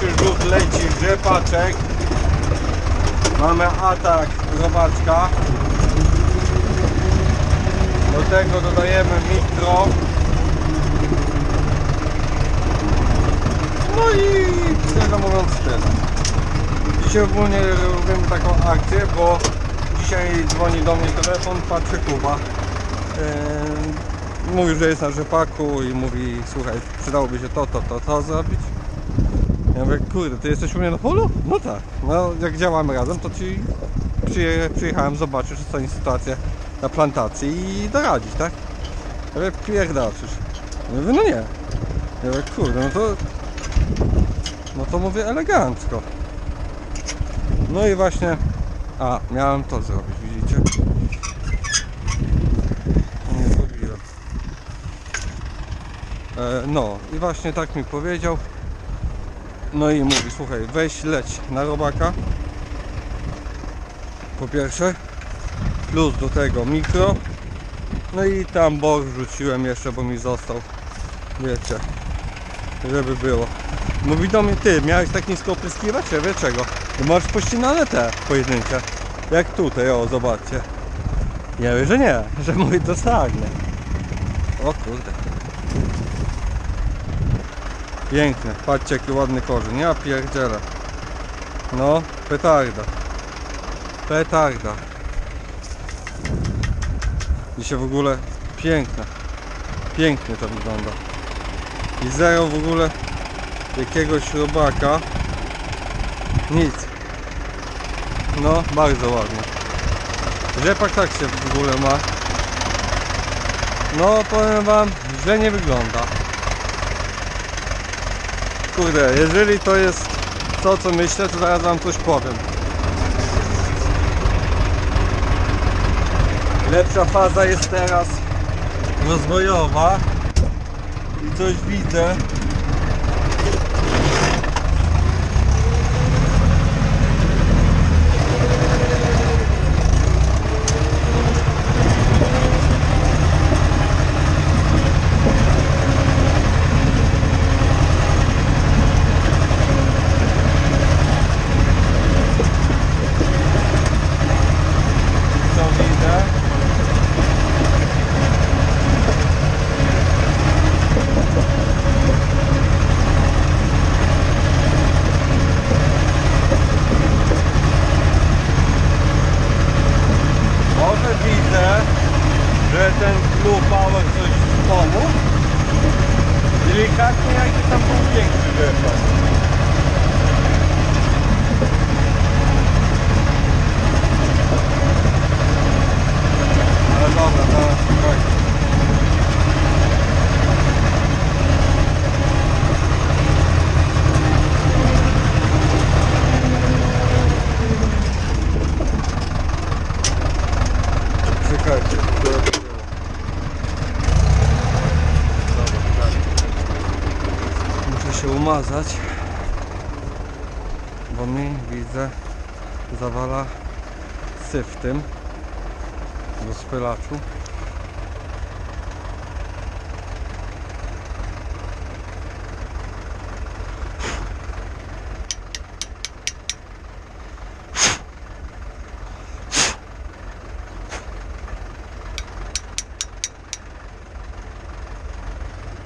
pierwszy leci rzepaczek. Mamy atak robaczka. Do tego dodajemy mikro. No i szczerze mówiąc tyle. Dzisiaj ogólnie robimy taką akcję, bo dzisiaj dzwoni do mnie telefon, patrzy Kuba. Yy, mówi, że jest na rzepaku i mówi, słuchaj, przydałoby się to, to, to, to zrobić. Ja mówię, kurde, ty jesteś u mnie na polu? No tak. No jak działamy razem, to ci przyje, przyjechałem zobaczyć, co jest sytuacja na plantacji i doradzić, tak? Ja mówię. Ja mówię, no nie. Ja mówię, kurde, no to... No to mówię elegancko. No i właśnie... A, miałem to zrobić, widzicie? Nie zrobiłem. E, no i właśnie tak mi powiedział. No i mówi, słuchaj, weź leć na robaka. Po pierwsze. Plus do tego mikro. No i tam bor rzuciłem jeszcze, bo mi został. Wiecie. Żeby było. Mówi do mnie, ty miałeś tak nisko opryskiwać? Ja wie czego? No masz pościnane te pojedyncze. Jak tutaj, o zobaczcie. Ja wiem, że nie, że mój dostagnę. O kurde. Piękne, patrzcie jaki ładny korzeń, ja pierdzielę. No, petarda. Petarda. Dzisiaj w ogóle piękne. Pięknie to wygląda. I zero w ogóle jakiegoś robaka. Nic. No, bardzo ładnie. Rzepak tak się w ogóle ma. No, powiem wam, źle nie wygląda. Kurde, jeżeli to jest to, co myślę, to zaraz wam coś powiem. Lepsza faza jest teraz rozwojowa i coś widzę. Co widzę? Może widzę, że ten Blue Power coś pomógł. Delikatnie jakby tam był większy rzepak. Ale dobra, teraz spokojnie. Czekajcie. Dobra, tak. Umazać, bo mi widzę zawala syf tym rozpylaczu.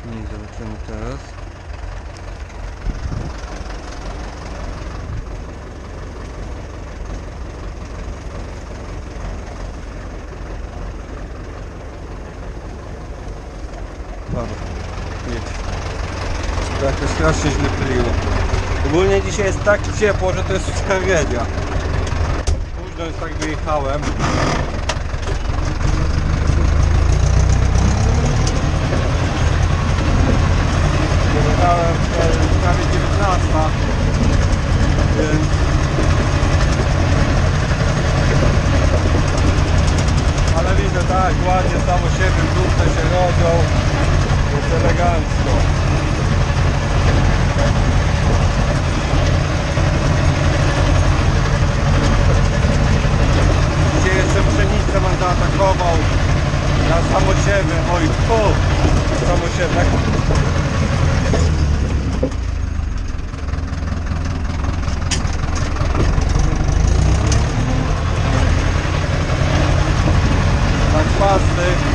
No i zobaczymy teraz. Dobra, jedź. To strasznie źle pyliło. Ogólnie dzisiaj jest tak ciepło, że to jest tragedia. Późno już tak wyjechałem. Wyjechałem prawie 19, więc ale widzę tak, ładnie samo siebie, dupne się rodzą, jest elegancko. temat zaatakował na samosiewę, oj tu, samosiewek. Tak pasy.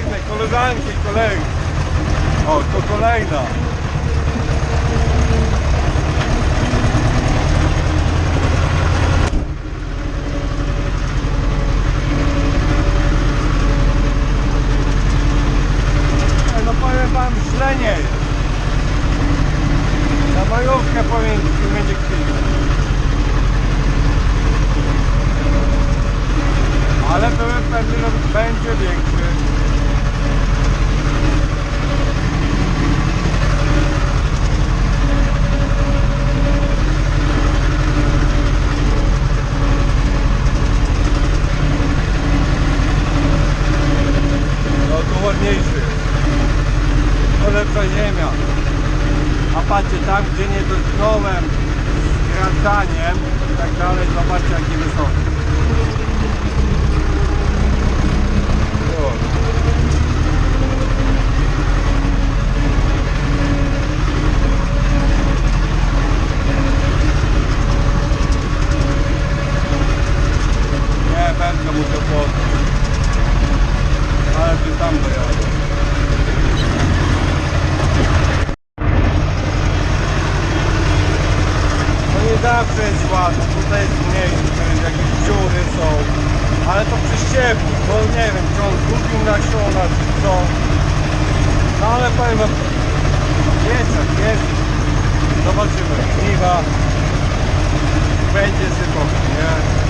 Sarny, koleżanki, kolegi. O, to kolejna. Ej, No powiem wam, źle nie jest. Na majówkę powiem, będzie kwit. Ale pewny, że będzie większy. No tu ładniejszy. To lepsza ziemia. A patrzcie, tam gdzie nie dotknąłem skręcaniem i tak dalej, zobaczcie jaki wysoki. O. Nie, będę musiał podnieść. Ale ty tam dojadę. No nie zawsze jest ładnie, tutaj jest mniejszy, jakieś dziury są. Ale to przyściepni, bo nie wiem, czy on zgubił nasiona, czy co. No ale powiem wam, jest jak jest. Zobaczymy, żniwa. Będzie sypał, nie?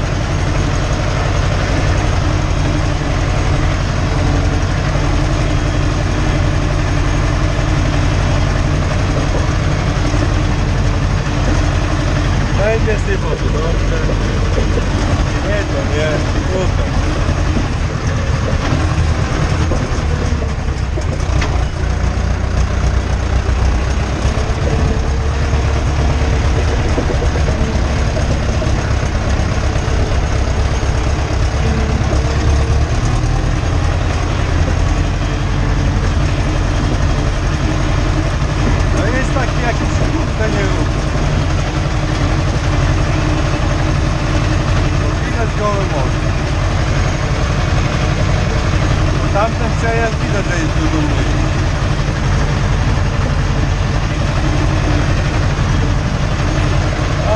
Sypał, to dobrze. Nie, to nie, tutaj. No jest taki jakiś kurde nierób. Widać gołe morze. Tamten przejazd widać, że jest dużo mniej.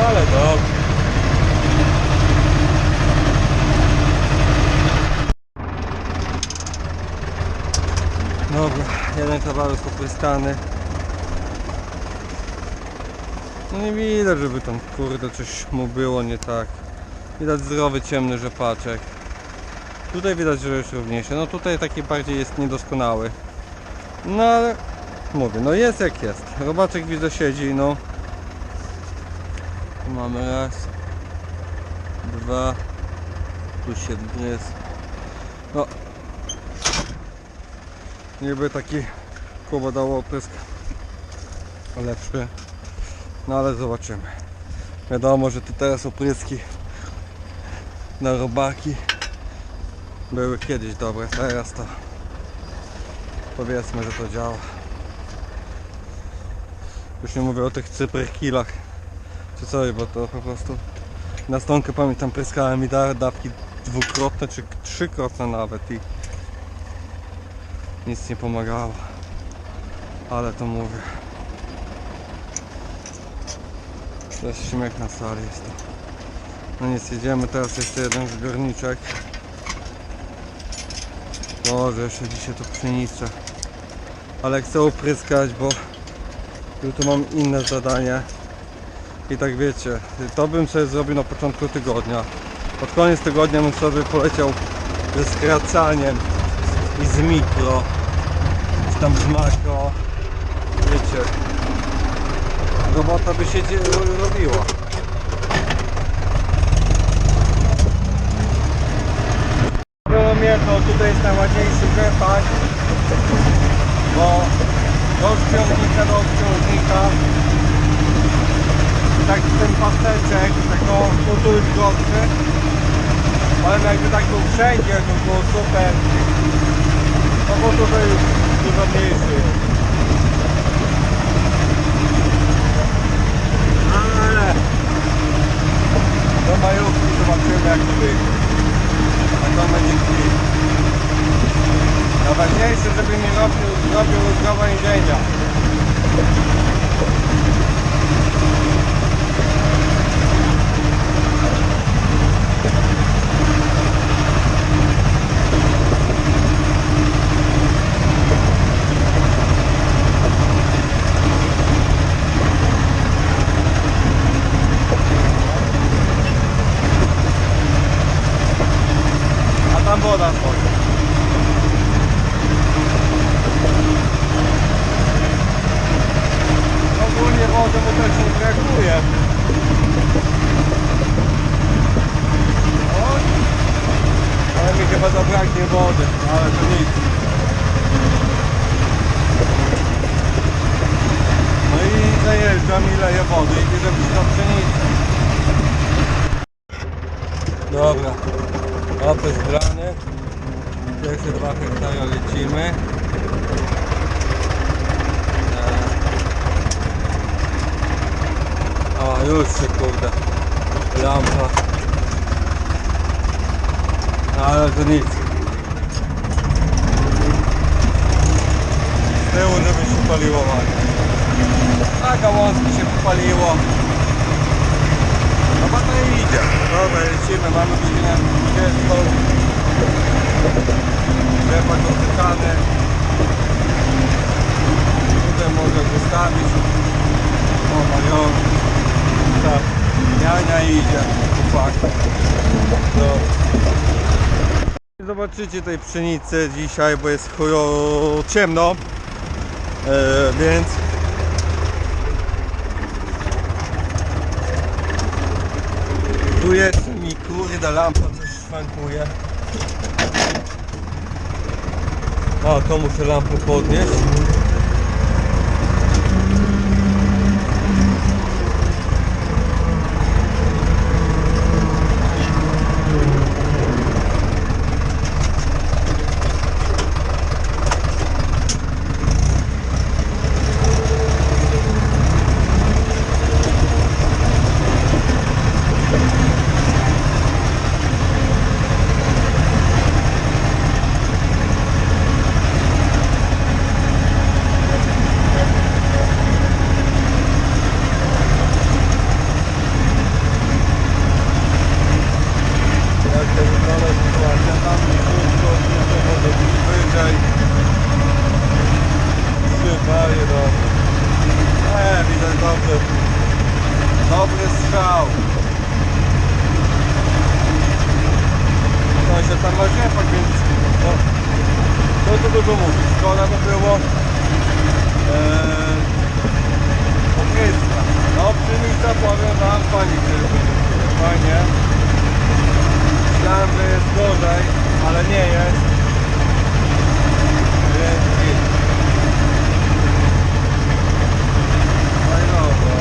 Ale dobrze. Dobra, jeden kawałek opryskany. No nie widać, żeby tam kurde coś mu było nie tak. Widać zdrowy, ciemny rzepaczek. Tutaj widać, że już równiejszy. No tutaj taki bardziej jest niedoskonały. No ale mówię, no jest jak jest. Robaczek widzę siedzi, no. Tu mamy raz, dwa, tu się gryz. No. Niby taki Kuba dał oprysk lepszy. No ale zobaczymy. Wiadomo, że to teraz opryski na robaki były kiedyś dobre, teraz to powiedzmy, że to działa. Już nie mówię o tych cyprychkilach czy coś, bo to po prostu na stonkę pamiętam pryskałem i da, dawki dwukrotne czy trzykrotne nawet i nic nie pomagało. Ale to mówię. Jest śmiech na sali jest to. No nic, jedziemy teraz jeszcze jeden zbiorniczek. Może jeszcze dzisiaj to pszenicę. Ale chcę opryskać, bo jutro mam inne zadanie. I tak wiecie, to bym sobie zrobił na początku tygodnia. Pod koniec tygodnia bym sobie poleciał ze skracaniem i z mikro, czy tam z makro. Wiecie, robota by się robiła. Było mnie to tutaj jest najładniejszy wypad, bo do odciągnika do odciągnika tak ten paseczek, tego no tu jest gorszy, ale jakby tak był wszędzie, to było super, no bo tutaj dużo mniejszy jest. Ale do majówki zobaczymy jak to wyjdzie. A to będzie klip. Najważniejsze, żeby mi robił, robił gałęzienia. A tam woda stoi. Ogólnie wodę mu też nie brakuje. Oj. Ale mi chyba zabraknie wody, ale to nic. No i zajeżdżam i leję wody i bierze się na pszenicę. Dobra, opis zbrany. Pierwsze dwa hektary lecimy. E, O, już się kurde. Lampa. Ale to nic. Z tyłu, żeby się paliło ładnie. A gałązki się popaliło. Bo to idzie. Dobra, lecimy, mamy godzinę 20. Rzepak odtykany. Tutaj może wystawić. O, mają. Tak. Jania idzie. Nie Zobaczycie tej pszenicy dzisiaj, bo jest chujo ciemno. E, więc Tu jest mi kurde lampa coś szwankuje. A, to muszę lampę podnieść. Jak to wygląda sytuacja, tam krótko, krótko może być wyżej. Super, dobrze. E, widać dobry, dobry strzał. No się tam ma rzepak, więc no, no to dużo mówić. Szkoda by było eee, opryska. No pszenica powiem wam, pani fajnie. Myślałem, że jest gorzej, ale nie jest. Więc git. No i dobra.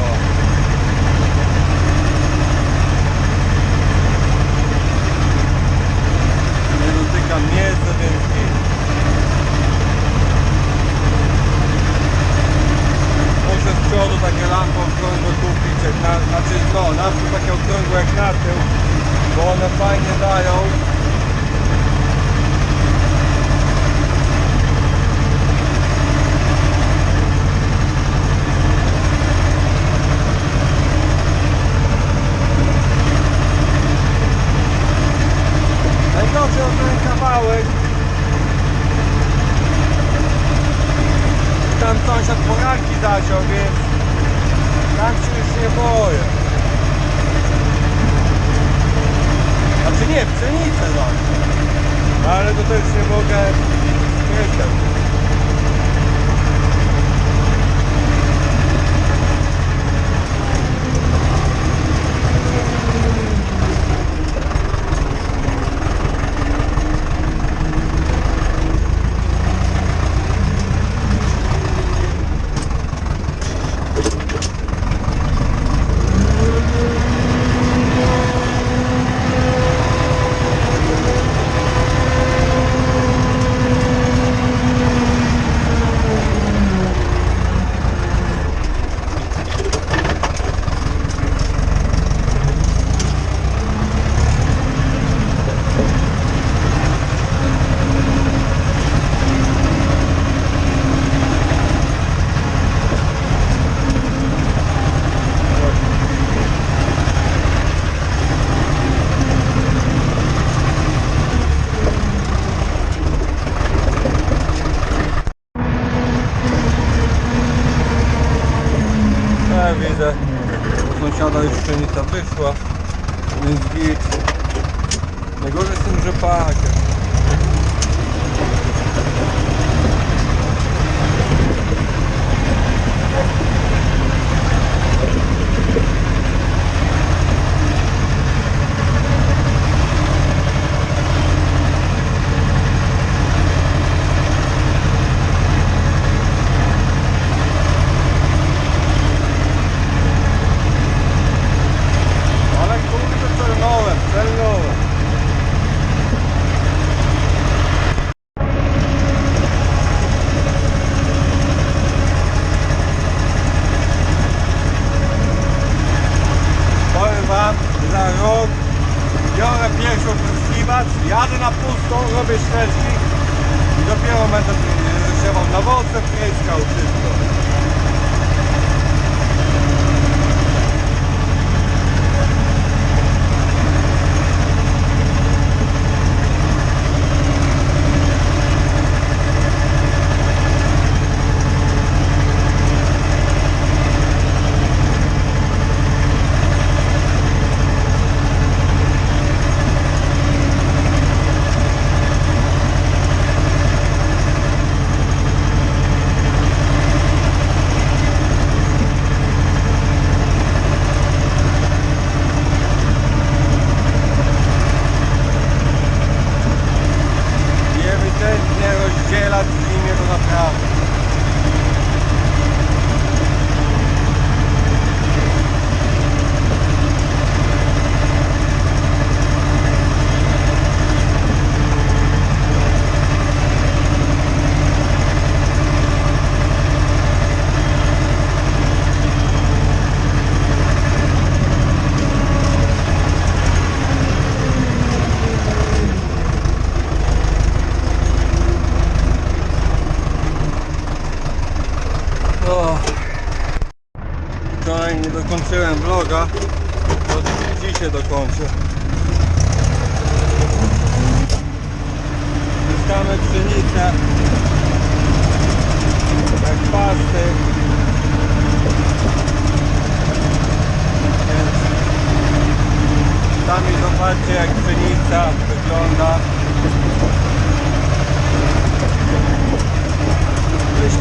Nie dotykam mięsa, więc git. Muszę z przodu takie lampy okrągłe kupić, jak na, znaczy no, na przykład takie okrągłe jak na tył, bo one fajnie dają. Jasiowiec. Tam się już nie boję. Znaczy nie, pszenicę. No ale to też nie mogę mieszkać. Ja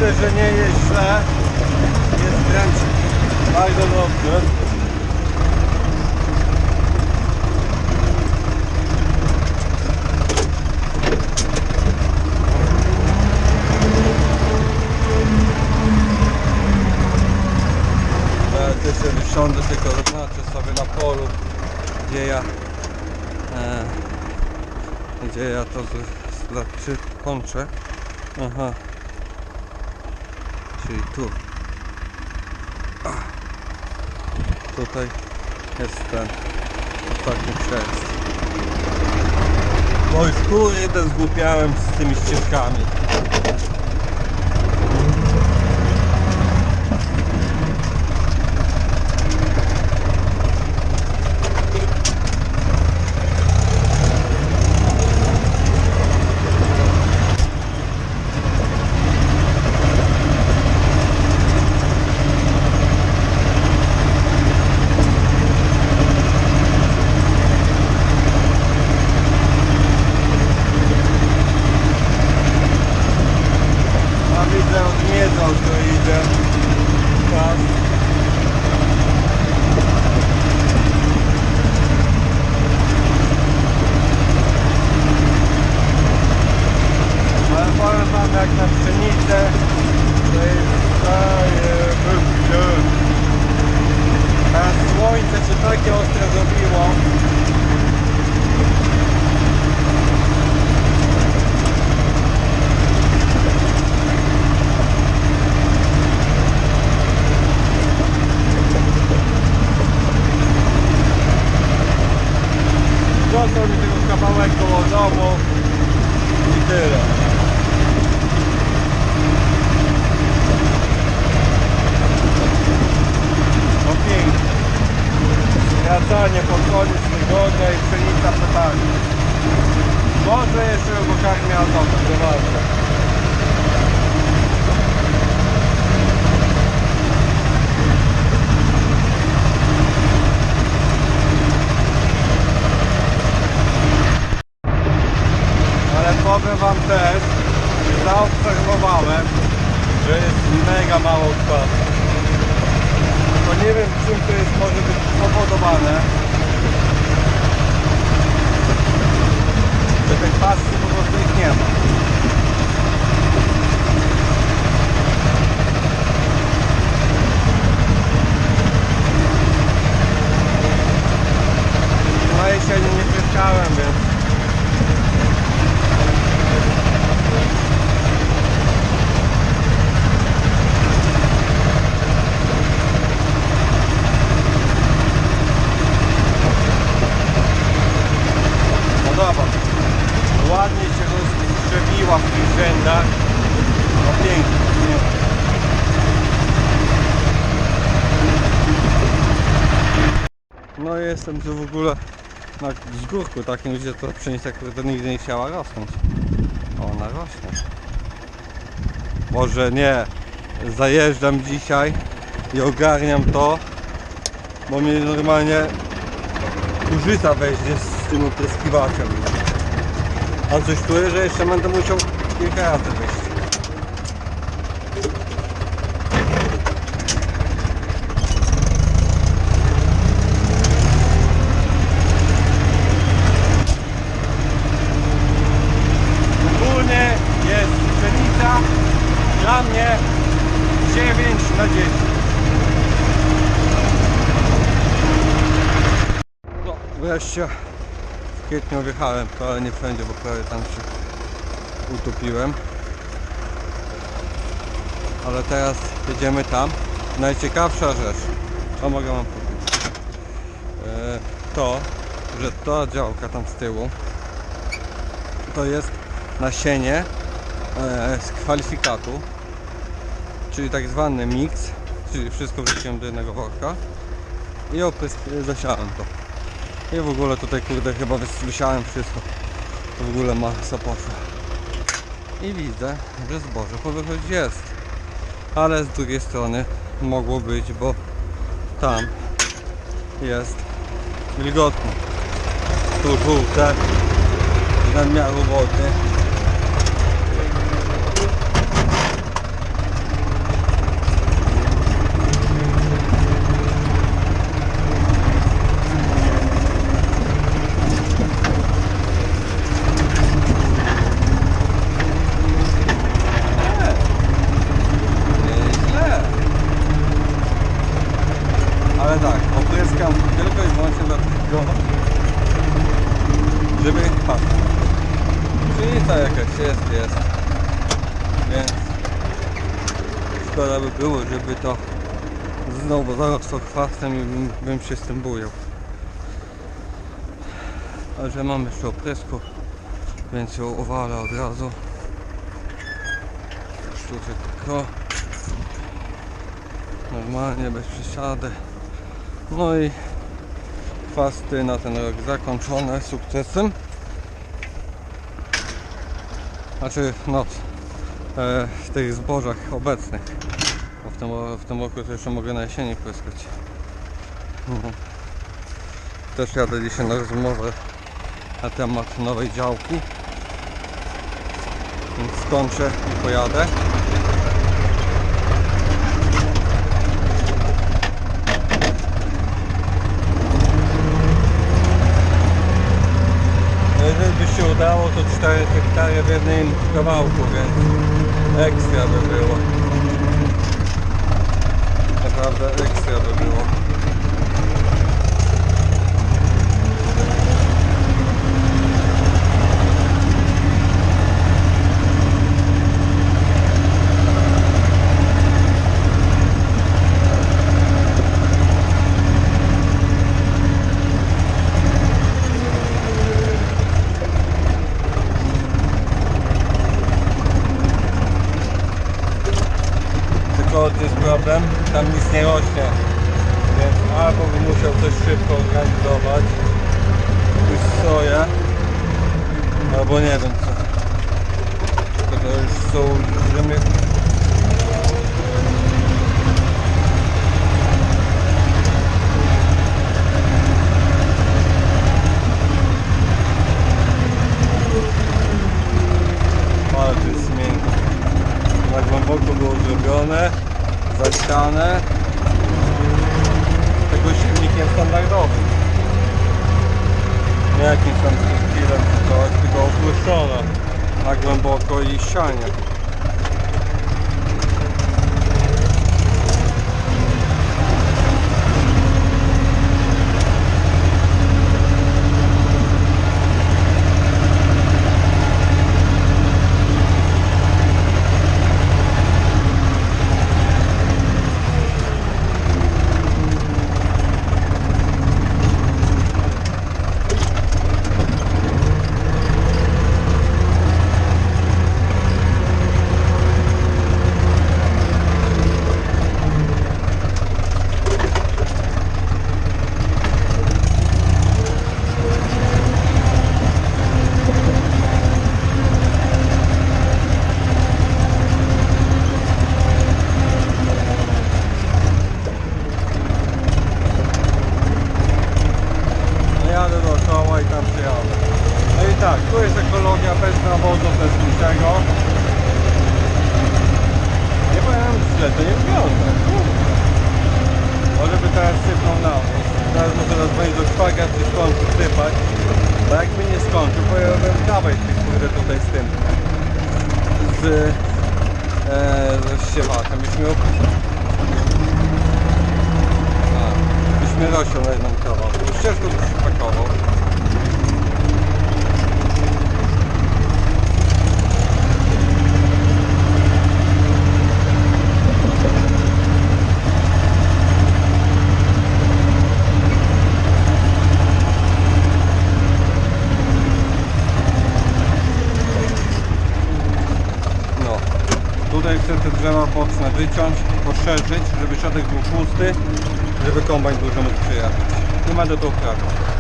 Myślę, że nie jest źle. Jest wręcz bardzo dobrze. Też sobie tylko zaznaczę sobie na polu, gdzie ja e, gdzie ja to z- znaczy kończę. Aha. Czyli tu. Tutaj jest ten ostatni przejazd. Oj, kurde, zgłupiałem z tymi ścieżkami. jak na pszenicę, to jest daje był Na słońce się takie ostre zrobiło. Wam też, zaobserwowałem, że jest mega mało odpadów. To nie wiem czym to jest może być spowodowane. Że tych pasji po prostu ich nie ma. Na jesieni nie mieszkałem, więc No dobra. Ładnie się rozgrzebiła w tych rzędach. No pięknie. Nie? No jestem tu w ogóle na wzgórku takim, gdzie to pszenica, która nigdy nie chciała rosnąć. Ona rośnie. Może nie. Zajeżdżam dzisiaj i ogarniam to, bo mnie normalnie kurzyca weźmie z tym opryskiwaczem. A coś czuję, że jeszcze będę musiał kilka razy wyjść. Ogólnie jest pszenica dla mnie 9 na 10. No, w kwietniu wjechałem, to ale nie wszędzie, bo prawie tam się utopiłem. Ale teraz jedziemy tam. Najciekawsza rzecz, co mogę wam powiedzieć? E, to, że ta działka tam z tyłu to jest nasienie e, z kwalifikatu, czyli tak zwany mix, czyli wszystko wrzuciłem do jednego worka i oprysk zasiałem to. I w ogóle tutaj kurde chyba wysiałem wszystko. To w ogóle masa poszła. I widzę, że zboże powychodzi jest. Ale z drugiej strony mogło być, bo tam jest wilgotno. Tu żółte, nadmiaru wody. Nieźle. Ale tak, opryskam tylko i wyłącznie dlatego, żeby patrzeć. Pszenica jakaś jest, jest. Więc szkoda by to znowu zarosło chwastem i bym, bym się z tym bujał. A że mam jeszcze oprysku, więc ją uwalę od razu. Sztuczek Normalnie, bez przesiady. No i chwasty na ten rok zakończone sukcesem. Znaczy, no, e, w tych zbożach obecnych. Tym, w tym roku to jeszcze mogę na jesieni pryskać. Mhm. Też jadę dzisiaj na rozmowę na temat nowej działki. Więc skończę i pojadę. No Jeżeli by się udało, to 4 hektary w jednym kawałku, więc ekstra by było. Naprawdę ekstra by było. Ogrodem, tam nic nie rośnie. Więc albo bym musiał coś szybko organizować, jakąś soję, albo nie wiem co. To już są olbrzymie... Ale to jest miękkie. Na głęboko było zrobione, zaściane. Tego silnikiem standardowym. Nie jakimś tam skillem coś, tylko opłyszczone na głęboko i ścianie. No Jadę dookoła i tam przyjadę. No i tak, tu jest ekologia bez nawozu, bez niczego. Nie powiem źle, to nie wygląda. kurde. Może by teraz sypnął nawóz. Teraz muszę zadzwonić do szwaga, czy skończył sypać. Bo jakby nie skończył, powiem, dawaj ty kurde tutaj z tym. Z, e, z rozsiewaczem. Byśmy ją a, byśmy rosią na jedną kawał. Ścieżką byś pakował. No. Tutaj chcę te boczne wyciąć, poszerzyć, żeby środek był pusty, żeby kombajn dużo mógł przyjechać. I będę to uprawiał.